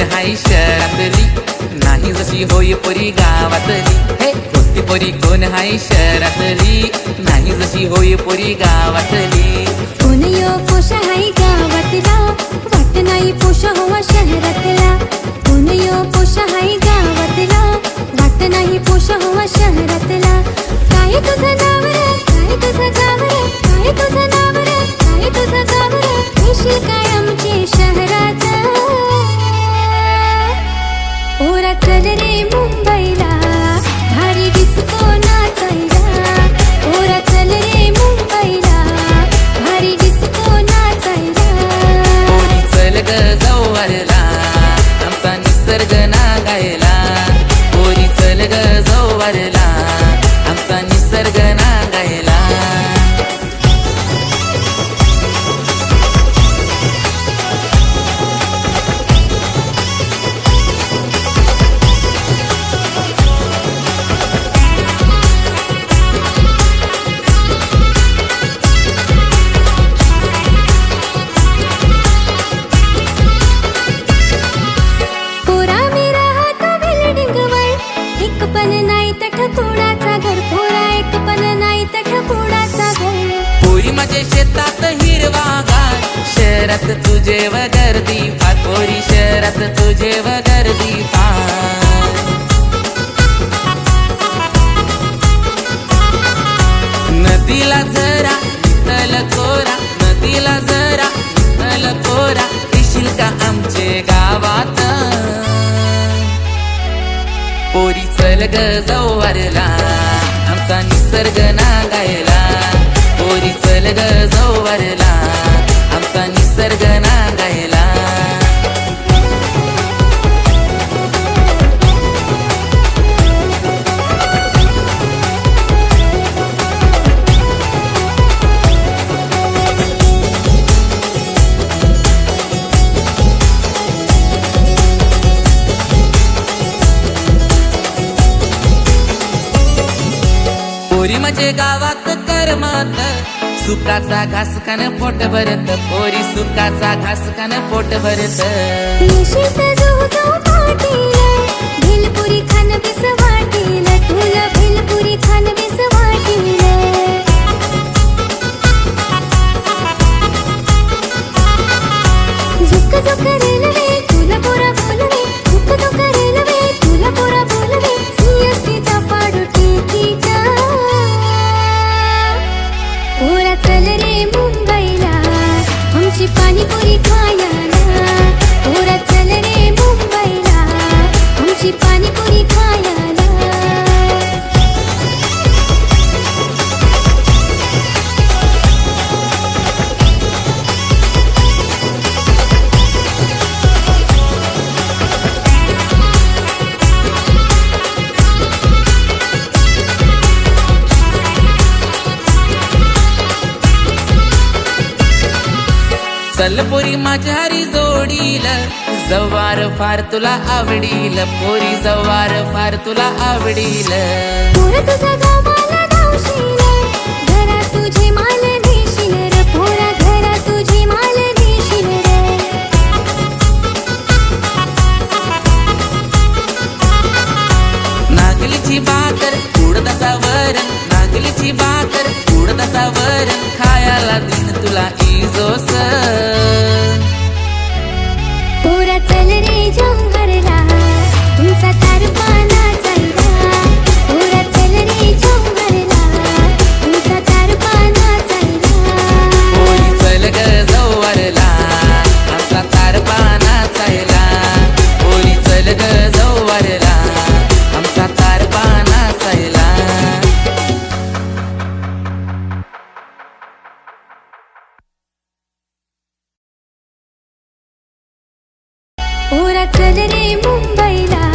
हाई हाय शहरातली. नाही जशी होय पोरी गावातली. हे होती परी कोण हाय शहरातली. नाही जशी होय पोरी गावातली. कोण यो पोष हाय गावातला? वाट नाही पोष हवा शहरातला. कोण यो पोष हाय गावातला? वाट नाही पोष हवा शहरातला. काय तुझं नाव रे? काय तुझं गाव रे? काय तुझं नाव रे? काय तुझं गाव रे? काय खायला पोरी चल ग जवळला शहरात तुझे व गर्दी फार पोरी शहरात तुझे व गर्दी फार. नदीला जरा तल कोरा नदीला जरा तल कोरा येशील का आमचे गावात? पोरी चल ग जवळला आमचा निसर्ग ना गायला पोरी चल ग जवळला पोरी म्हणजे गावात करमत सुकाचा घास खान पोट भरत पोरी सुकाचा घास खान पोट भरत चल पोरी माझ्या जोडील जवार फार तुला आवडील पोरी जवार फार तुला आवडील. तर उडदाचा वरण खायला दिन तुला इजोस पोरा ചലനെ മുംബൈലാ